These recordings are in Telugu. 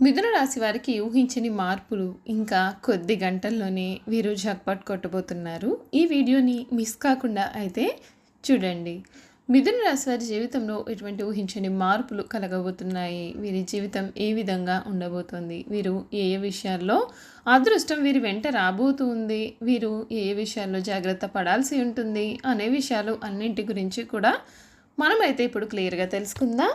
మిథున రాశి వారికి ఊహించని మార్పులు ఇంకా కొద్ది గంటల్లోనే వీరు జక్పట్ కొట్టబోతున్నారు. ఈ వీడియోని మిస్ కాకుండా అయితే చూడండి. మిథున రాశి వారి జీవితంలో ఎటువంటి ఊహించని మార్పులు కలగబోతున్నాయి? వీరి జీవితం ఏ విధంగా ఉండబోతోంది? వీరు ఏ ఏ విషయాల్లో అదృష్టం వీరి వెంట రాబోతుంది వీరు ఏ ఏ విషయాల్లో జాగ్రత్త పడాల్సి ఉంటుంది? అనే విషయాలు అన్నింటి గురించి కూడా మనమైతే ఇప్పుడు క్లియర్గా తెలుసుకుందాం.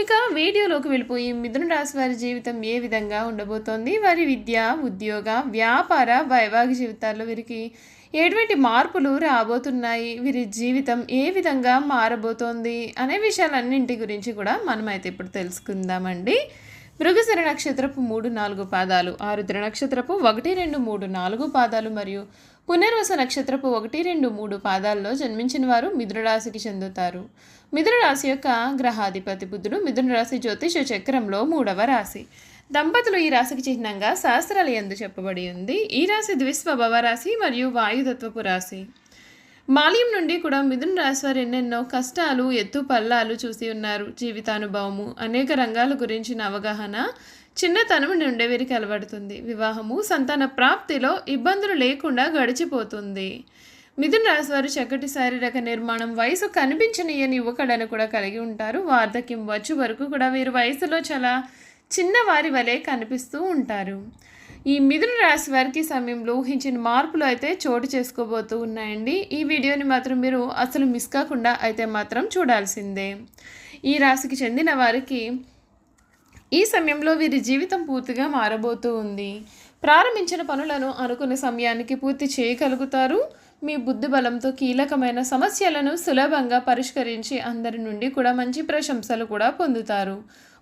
ఇక వీడియోలోకి వెళ్ళిపోయి మిథున రాశి వారి జీవితం ఏ విధంగా ఉండబోతోంది? వారి విద్య ఉద్యోగ వ్యాపార వైవాహిక జీవితాల్లో వీరికి ఎటువంటి మార్పులు రాబోతున్నాయి? వీరి జీవితం ఏ విధంగా మారబోతోంది? అనే విషయాలన్నింటి గురించి కూడా మనమైతే ఇప్పుడు తెలుసుకుందామండి. మృగశిర నక్షత్రపు మూడు నాలుగు పాదాలు ఆరుద్ర నక్షత్రపు ఒకటి రెండు మూడు నాలుగు పాదాలు మరియు పునర్వస నక్షత్రపు ఒకటి రెండు మూడు పాదాల్లో జన్మించిన వారు మిథునరాశికి చెందుతారు. మిథునరాశి యొక్క గ్రహాధిపతి బుద్ధుడు మిథునరాశి జ్యోతిష చక్రంలో మూడవ రాశి. దంపతులు ఈ రాశికి చిహ్నంగా శాస్త్రాలు ఎందు చెప్పబడి ఉంది. ఈ రాశి ద్విస్వభవ రాశి మరియు వాయుతత్వపు రాశి. మాల్యం నుండి కూడా మిథున్ రాశివారు ఎన్నెన్నో కష్టాలు ఎత్తు పల్లాలు చూసి ఉన్నారు. జీవితానుభవము అనేక రంగాల గురించిన అవగాహన చిన్నతనం నుండే వీరికి అలవడుతుంది. వివాహము సంతాన ప్రాప్తిలో ఇబ్బందులు లేకుండా గడిచిపోతుంది. మిథున రాశి వారు చక్కటి శారీరక నిర్మాణం వయసు కనిపించనియని యువకుడని కూడా కలిగి ఉంటారు. వార్ధక్యం వచ్చు వరకు కూడా వీరు వయసులో చాలా చిన్నవారి వలె కనిపిస్తూ ఉంటారు. ఈ మిథున రాశి వారికి సమయంలో ఊహించిన మార్పులు అయితే చోటు చేసుకోబోతూ ఉన్నాయండి. ఈ వీడియోని మాత్రం మీరు అసలు మిస్ కాకుండా అయితే మాత్రం చూడాల్సిందే. ఈ రాశికి చెందిన వారికి ఈ సమయంలో వీరి జీవితం పూర్తిగా మారబోతూ ఉంది. ప్రారంభించిన పనులను అనుకున్న సమయానికి పూర్తి చేయగలుగుతారు. మీ బుద్ధి బలంతో కీలకమైన సమస్యలను సులభంగా పరిష్కరించి అందరి నుండి కూడా మంచి ప్రశంసలు కూడా పొందుతారు.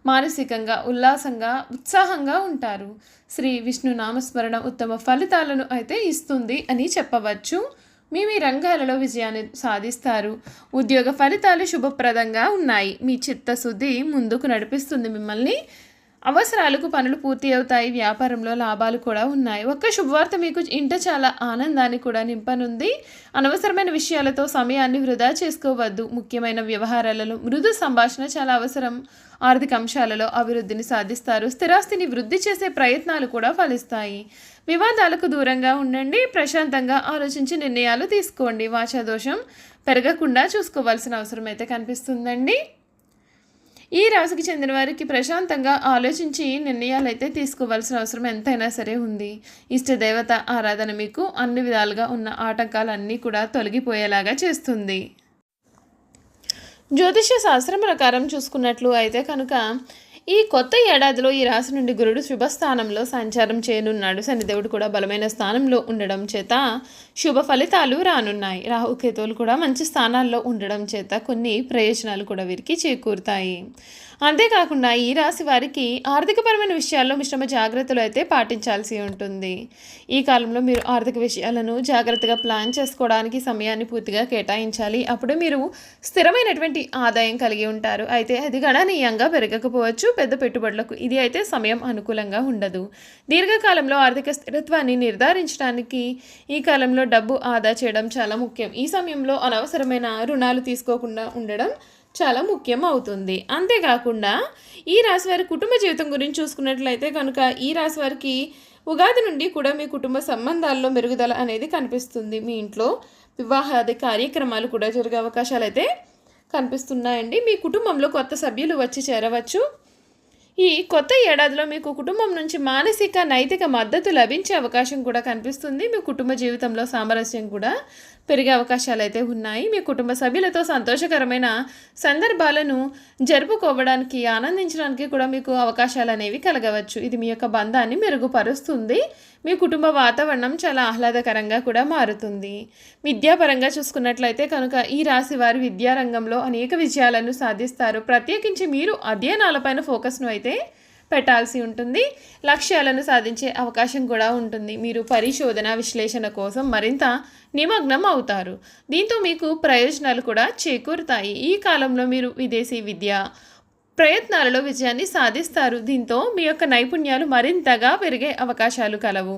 మానసికంగా ఉల్లాసంగా ఉత్సాహంగా ఉంటారు. శ్రీ విష్ణు నామస్మరణ ఉత్తమ ఫలితాలను అయితే ఇస్తుంది అని చెప్పవచ్చు. మీ మీ రంగాలలో విజయాన్ని సాధిస్తారు. ఉద్యోగ ఫలితాలు శుభప్రదంగా ఉన్నాయి. మీ చిత్తశుద్ధి ముందుకు నడిపిస్తుంది మిమ్మల్ని. అవసరాలకు పనులు పూర్తి అవుతాయి వ్యాపారంలో లాభాలు కూడా ఉన్నాయి. ఒక్క శుభవార్త మీకు ఇంట చాలా ఆనందాన్ని కూడా నింపనుంది. అనవసరమైన విషయాలతో సమయాన్ని వృధా చేసుకోవద్దు. ముఖ్యమైన వ్యవహారాలలో మృదు సంభాషణ చాలా అవసరం. ఆర్థిక అంశాలలో అభివృద్ధిని సాధిస్తారు. స్థిరాస్తిని వృద్ధి చేసే ప్రయత్నాలు కూడా ఫలిస్తాయి. వివాదాలకు దూరంగా ఉండండి. ప్రశాంతంగా ఆలోచించి నిర్ణయాలు తీసుకోండి. వాచాదోషం పెరగకుండా చూసుకోవాల్సిన అవసరం అయితే కనిపిస్తుందండి. ఈ రాశికి చెందిన వారికి ప్రశాంతంగా ఆలోచించి నిర్ణయాలు అయితే తీసుకోవాల్సిన అవసరం ఎంతైనా సరే ఉంది. ఇష్టదేవత ఆరాధన మీకు అన్ని విధాలుగా ఉన్న ఆటంకాలన్నీ కూడా తొలగిపోయేలాగా చేస్తుంది. జ్యోతిష్య శాస్త్రం ప్రకారం చూసుకున్నట్లు అయితే కనుక ఈ కొత్త ఏడాదిలో ఈ రాశి నుండి గురుడు శుభస్థానంలో సంచారం చేయనున్నాడు. శనిదేవుడు కూడా బలమైన స్థానంలో ఉండడం చేత శుభ ఫలితాలు రానున్నాయి. రాహుకేతువులు కూడా మంచి స్థానాల్లో ఉండడం చేత కొన్ని ప్రయోజనాలు కూడా వీరికి చేకూరుతాయి. అంతేకాకుండా ఈ రాశి వారికి ఆర్థికపరమైన విషయాల్లో మిశ్రమ జాగ్రత్తలు అయితే పాటించాల్సి ఉంటుంది. ఈ కాలంలో మీరు ఆర్థిక విషయాలను జాగ్రత్తగా ప్లాన్ చేసుకోవడానికి సమయాన్ని పూర్తిగా కేటాయించాలి. అప్పుడే మీరు స్థిరమైనటువంటి ఆదాయం కలిగి ఉంటారు. అయితే అది గణనీయంగా పెరగకపోవచ్చు. పెద్ద పెట్టుబడులకు ఇది అయితే సమయం అనుకూలంగా ఉండదు. దీర్ఘకాలంలో ఆర్థిక స్థిరత్వాన్ని నిర్ధారించడానికి ఈ కాలంలో డబ్బు ఆదా చేయడం చాలా ముఖ్యం. ఈ సమయంలో అనవసరమైన రుణాలు తీసుకోకుండా ఉండడం చాలా ముఖ్యం అవుతుంది. అంతేకాకుండా ఈ రాశి వారి కుటుంబ జీవితం గురించి చూసుకున్నట్లయితే కనుక ఈ రాశి వారికి ఉగాది నుండి కూడా మీ కుటుంబ సంబంధాల్లో మెరుగుదల అనేది కనిపిస్తుంది. మీ ఇంట్లో వివాహాది కార్యక్రమాలు కూడా జరిగే అవకాశాలు అయితే కనిపిస్తున్నాయండి. మీ కుటుంబంలో కొత్త సభ్యులు వచ్చి చేరవచ్చు. ఈ కొత్త ఏడాదిలో మీకు కుటుంబం నుంచి మానసిక నైతిక మద్దతు లభించే అవకాశం కూడా కనిపిస్తుంది. మీ కుటుంబ జీవితంలో సామరస్యం కూడా పెరిగే అవకాశాలు అయితే ఉన్నాయి. మీ కుటుంబ సభ్యులతో సంతోషకరమైన సందర్భాలను జరుపుకోవడానికి ఆనందించడానికి కూడా మీకు అవకాశాలు అనేవి కలగవచ్చు. ఇది మీ యొక్క బంధాన్ని మెరుగుపరుస్తుంది. మీ కుటుంబ వాతావరణం చాలా ఆహ్లాదకరంగా కూడా మారుతుంది. విద్యాపరంగా చూసుకున్నట్లయితే కనుక ఈ రాశి వారు విద్యారంగంలో అనేక విజయాలను సాధిస్తారు. ప్రత్యేకించి మీరు అధ్యయనాలపైన ఫోకస్ను అయితే పెట్టాల్సి ఉంటుంది. లక్ష్యాలను సాధించే అవకాశం కూడా ఉంటుంది. మీరు పరిశోధన విశ్లేషణ కోసం మరింత నిమగ్నం అవుతారు. దీంతో మీకు ప్రయోజనాలు కూడా చేకూరుతాయి. ఈ కాలంలో మీరు విదేశీ విద్య ప్రయత్నాలలో విజయాన్ని సాధిస్తారు. దీంతో మీ యొక్క నైపుణ్యాలు మరింతగా పెరిగే అవకాశాలు కలవు.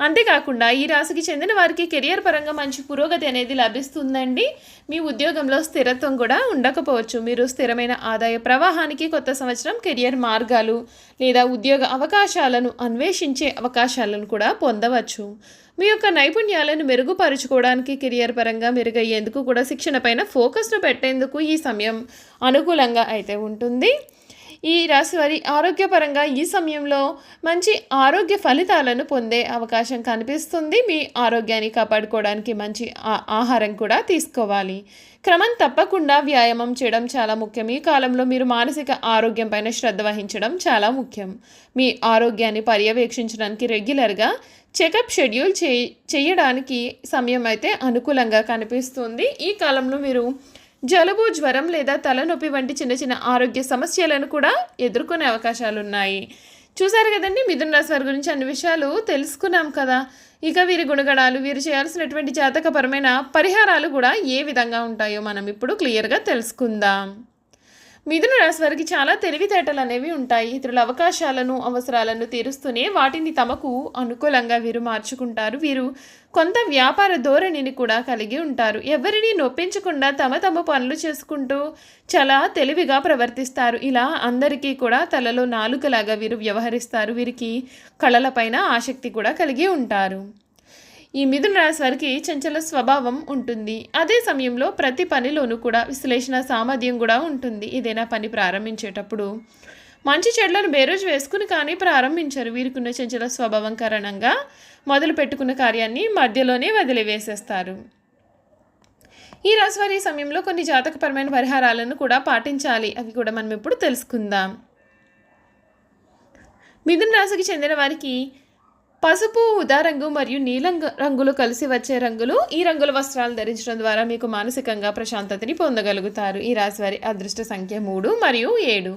అంతేకాకుండా ఈ రాశికి చెందిన వారికి కెరియర్ పరంగా మంచి పురోగతి అనేది లభిస్తుందండి. మీ ఉద్యోగంలో స్థిరత్వం కూడా ఉండకపోవచ్చు. మీరు స్థిరమైన ఆదాయ ప్రవాహానికి కొత్త సంవత్సరం కెరియర్ మార్గాలు లేదా ఉద్యోగ అవకాశాలను అన్వేషించే అవకాశాలను కూడా పొందవచ్చు. మీ యొక్క నైపుణ్యాలను మెరుగుపరుచుకోవడానికి కెరియర్ పరంగా మెరుగయ్యేందుకు కూడా శిక్షణ పైన ఫోకస్ను పెట్టేందుకు ఈ సమయం అనుకూలంగా అయితే ఉంటుంది. ఈ రాశివారి ఆరోగ్యపరంగా ఈ సమయంలో మంచి ఆరోగ్య ఫలితాలను పొందే అవకాశం కనిపిస్తుంది. మీ ఆరోగ్యాన్ని కాపాడుకోవడానికి మంచి ఆహారం కూడా తీసుకోవాలి. క్రమం తప్పకుండా వ్యాయామం చేయడం చాలా ముఖ్యం. ఈ కాలంలో మీరు మానసిక ఆరోగ్యం పైన శ్రద్ధ వహించడం చాలా ముఖ్యం. మీ ఆరోగ్యాన్ని పర్యవేక్షించడానికి రెగ్యులర్గా చెకప్ షెడ్యూల్ చేయడానికి సమయం అయితే అనుకూలంగా కనిపిస్తుంది. ఈ కాలంలో మీరు జలుబు జ్వరం లేదా తలనొప్పి వంటి చిన్న చిన్న ఆరోగ్య సమస్యలను కూడా ఎదుర్కొనే అవకాశాలు ఉన్నాయి చూసారు కదండి మిథున రాశి వారి గురించి అన్ని విషయాలు తెలుసుకున్నాం కదా. ఇక వీరి గుణగణాలు వీరు చేయాల్సినటువంటి జాతకపరమైన పరిహారాలు కూడా ఏ విధంగా ఉంటాయో మనం ఇప్పుడు క్లియర్గా తెలుసుకుందాం. మిథున రాశి వారికి చాలా తెలివితేటలు అనేవి ఉంటాయి. ఇతరుల అవకాశాలను అవసరాలను తీరుస్తూనే వాటిని తమకు అనుకూలంగా వీరు మార్చుకుంటారు. వీరు కొంత వ్యాపార ధోరణిని కూడా కలిగి ఉంటారు. ఎవరిని నొప్పించకుండా తమ తమ పనులు చేసుకుంటూ చాలా తెలివిగా ప్రవర్తిస్తారు. ఇలా అందరికీ కూడా తలలో నాలుకలాగా వీరు వ్యవహరిస్తారు. వీరికి కళలపైన ఆసక్తి కూడా కలిగి ఉంటారు. ఈ మిథున రాశి వారికి చంచల స్వభావం ఉంటుంది. అదే సమయంలో ప్రతి పనిలోనూ కూడా విశ్లేషణ సామర్థ్యం కూడా ఉంటుంది. ఏదైనా పని ప్రారంభించేటప్పుడు? మంచి చెడ్లను బేరోజు వేసుకుని కానీ ప్రారంభించారు. వీరికున్న చంచల స్వభావం కారణంగా మొదలు పెట్టుకున్న కార్యాన్ని మధ్యలోనే వదిలివేసేస్తారు. ఈ రాశివారి సమయంలో కొన్ని జాతకపరమైన పరిహారాలను కూడా పాటించాలి. అవి కూడా మనం ఇప్పుడు తెలుసుకుందాం. మిథున రాశికి చెందిన వారికి పసుపు ఉదా రంగు మరియు నీలం రంగులు కలిసి వచ్చే రంగులు ఈ రంగుల వస్త్రాలు ధరించడం ద్వారా మీకు మానసికంగా ప్రశాంతతని పొందగలుగుతారు. ఈ రాశి వారి అదృష్ట సంఖ్య మూడు మరియు ఏడు.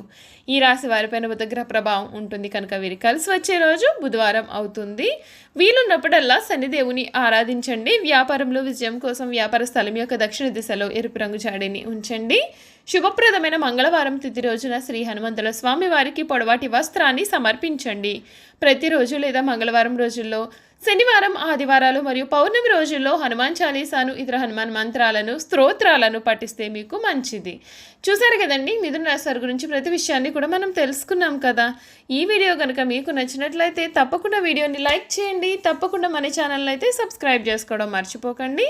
ఈ రాశి వారిపైన బుధగ్రహ ప్రభావం ఉంటుంది కనుక వీరి కలిసి వచ్చే రోజు బుధవారం అవుతుంది. వీలున్నప్పుడల్లా శనిదేవుని ఆరాధించండి. వ్యాపారంలో విజయం కోసం వ్యాపార స్థలం యొక్క దక్షిణ దిశలో ఎరుపు రంగు జాడిని ఉంచండి. శుభప్రదమైన మంగళవారం తిథి రోజున శ్రీ హనుమంతుల స్వామి వారికి పొడవాటి వస్త్రాన్ని సమర్పించండి. ప్రతిరోజు లేదా మంగళవారం రోజుల్లో శనివారం ఆదివారాలు మరియు పౌర్ణమి రోజుల్లో హనుమాన్ చాలీసాను ఇతర హనుమాన్ మంత్రాలను స్తోత్రాలను పఠిస్తే మీకు మంచిది. చూసారు కదండి మిథున రాశి గురించి ప్రతి విషయాన్ని కూడా మనం తెలుసుకున్నాం కదా. ఈ వీడియో కనుక మీకు నచ్చినట్లయితే తప్పకుండా వీడియోని లైక్ చేయండి. తప్పకుండా మన ఛానల్ అయితే సబ్స్క్రైబ్ చేసుకోవడం మర్చిపోకండి.